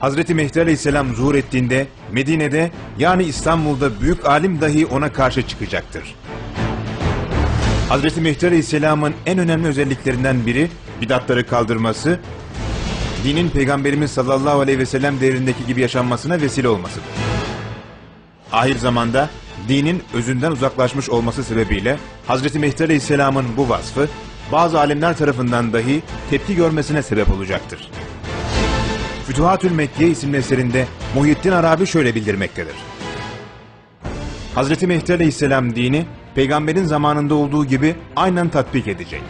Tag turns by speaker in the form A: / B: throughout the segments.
A: Hazreti Mehdi Aleyhisselam zuhur ettiğinde Medine'de yani İstanbul'da büyük alim dahi ona karşı çıkacaktır. Hazreti Mehdi Aleyhisselam'ın en önemli özelliklerinden biri bidatları kaldırması, dinin Peygamberimiz sallallahu aleyhi ve sellem devrindeki gibi yaşanmasına vesile olmasıdır. Ahir zamanda dinin özünden uzaklaşmış olması sebebiyle Hazreti Mehdi Aleyhisselam'ın bu vasfı bazı alimler tarafından dahi tepki görmesine sebep olacaktır. Fütuhatül Mekke isimli eserinde Muhyiddin Arabi şöyle bildirmektedir. Hazreti Mehdi Aleyhisselam dini peygamberin zamanında olduğu gibi aynen tatbik edecek.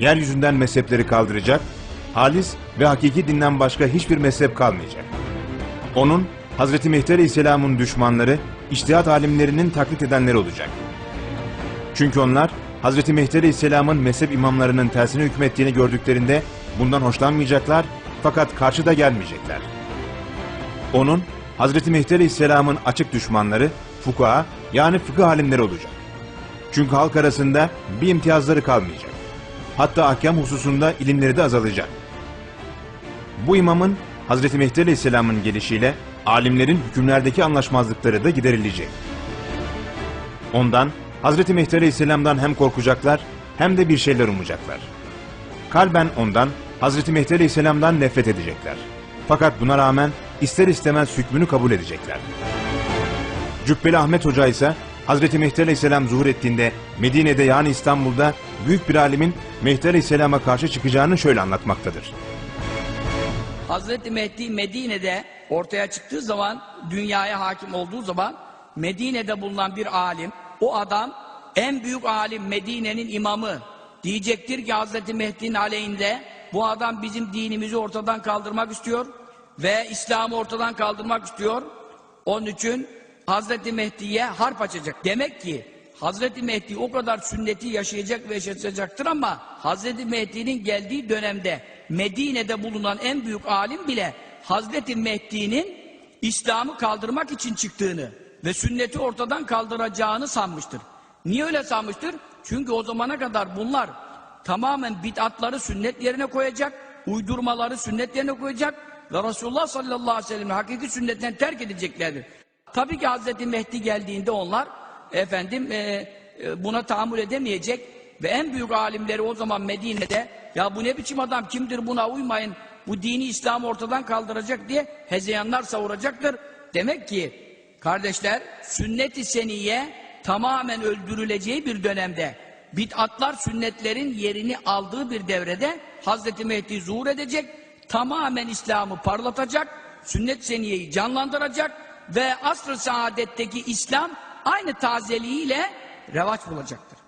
A: Yeryüzünden mezhepleri kaldıracak, halis ve hakiki dinden başka hiçbir mezhep kalmayacak. Onun Hazreti Mehdi Aleyhisselam'ın düşmanları, içtihat alimlerinin taklit edenleri olacak. Çünkü onlar Hazreti Mehdi Aleyhisselam'ın mezhep imamlarının tersine hükmettiğini gördüklerinde bundan hoşlanmayacaklar fakat karşıda gelmeyecekler. Onun Hazreti Mehdi Aleyhisselam'ın açık düşmanları fukaha yani fıkıh alimleri olacak. Çünkü halk arasında bir imtiyazları kalmayacak. Hatta ahkam hususunda ilimleri de azalacak. Bu imamın Hazreti Mehdi Aleyhisselam'ın gelişiyle alimlerin hükümlerdeki anlaşmazlıkları da giderilecek. Ondan Hazreti Mehdi Aleyhisselam'dan hem korkacaklar hem de bir şeyler umacaklar. Kalben ondan Hazreti Mehdi Aleyhisselam'dan nefret edecekler. Fakat buna rağmen ister istemez hükmünü kabul edecekler. Cübbeli Ahmet Hoca ise Hazreti Mehdi Aleyhisselam zuhur ettiğinde Medine'de yani İstanbul'da büyük bir alimin Mehdi Aleyhisselam'a karşı çıkacağını şöyle anlatmaktadır.
B: Hazreti Mehdi Medine'de ortaya çıktığı zaman, dünyaya hakim olduğu zaman Medine'de bulunan bir alim, o adam en büyük alim Medine'nin imamı diyecektir ki Hazreti Mehdi'nin aleyhinde bu adam bizim dinimizi ortadan kaldırmak istiyor ve İslam'ı ortadan kaldırmak istiyor. Onun için Hazreti Mehdi'ye harp açacak. Demek ki Hazreti Mehdi o kadar sünneti yaşayacak ve yaşatacaktır ama Hazreti Mehdi'nin geldiği dönemde Medine'de bulunan en büyük alim bile Hazreti Mehdi'nin İslam'ı kaldırmak için çıktığını ve sünneti ortadan kaldıracağını sanmıştır. Niye öyle sanmıştır? Çünkü o zamana kadar bunlar tamamen bid'atları sünnet yerine koyacak, uydurmaları sünnet yerine koyacak ve Resulullah sallallahu aleyhi ve sellem'in hakiki sünnetten terk edeceklerdir. Tabii ki Hazreti Mehdi geldiğinde onlar efendim e, e, buna tahammül edemeyecek ve en büyük alimleri o zaman Medine'de ya bu ne biçim adam kimdir buna uymayın bu dini İslam ortadan kaldıracak diye hezeyanlar savuracaktır. Demek ki kardeşler sünnet-i seniye tamamen öldürüleceği bir dönemde bid'atlar sünnetlerin yerini aldığı bir devrede Hazreti Mehdi zuhur edecek tamamen İslam'ı parlatacak sünnet seniyeyi canlandıracak ve asr-ı saadetteki İslam aynı tazeliğiyle revaç bulacaktır.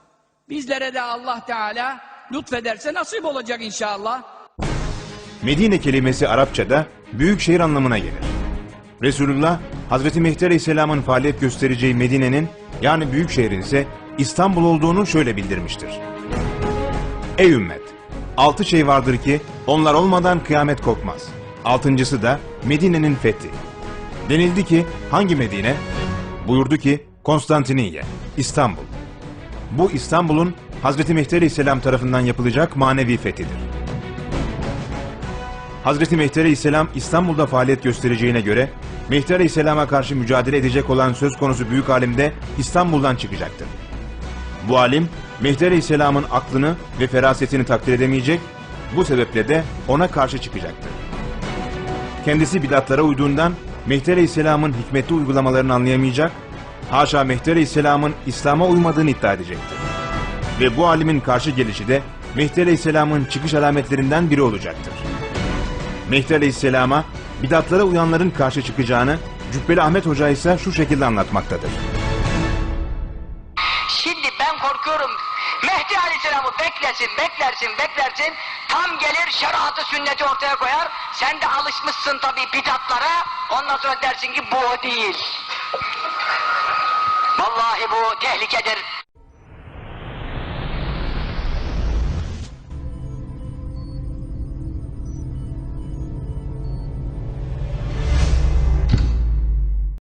B: Bizlere de Allah Teala lütfederse nasip olacak inşallah.
A: Medine kelimesi Arapçada büyük şehir anlamına gelir. Resulullah, Hazreti Mehdi Aleyhisselam'ın faaliyet göstereceği Medine'nin yani büyük şehrin ise İstanbul olduğunu şöyle bildirmiştir. Ey ümmet! Altı şey vardır ki onlar olmadan kıyamet kopmaz. Altıncısı da Medine'nin fethi. Denildi ki hangi Medine? Buyurdu ki Konstantiniyye, İstanbul. Bu İstanbul'un Hazreti Mehdi Aleyhisselam tarafından yapılacak manevi fethidir. Hazreti Mehdi Aleyhisselam İstanbul'da faaliyet göstereceğine göre Mehdi Aleyhisselam'a karşı mücadele edecek olan söz konusu büyük alim de İstanbul'dan çıkacaktır. Bu alim Mehdi Aleyhisselam'ın aklını ve ferasetini takdir edemeyecek, bu sebeple de ona karşı çıkacaktır. Kendisi bidatlara uyduğundan Mehdi Aleyhisselam'ın hikmetli uygulamalarını anlayamayacak, haşa Mehdi Aleyhisselam'ın İslam'a uymadığını iddia edecektir. Ve bu alimin karşı gelişi de Mehdi Aleyhisselam'ın çıkış alametlerinden biri olacaktır. Mehdi Aleyhisselam'a bidatlara uyanların karşı çıkacağını Cübbeli Ahmet Hoca ise şu şekilde anlatmaktadır.
C: Şimdi ben korkuyorum. Mehdi Aleyhisselam'ı beklesin, beklersin, beklersin. Tam gelir şeriatı sünneti ortaya koyar. Sen de alışmışsın tabii bidatlara. Ondan sonra dersin ki bu değil. Vallahi bu tehlikedir.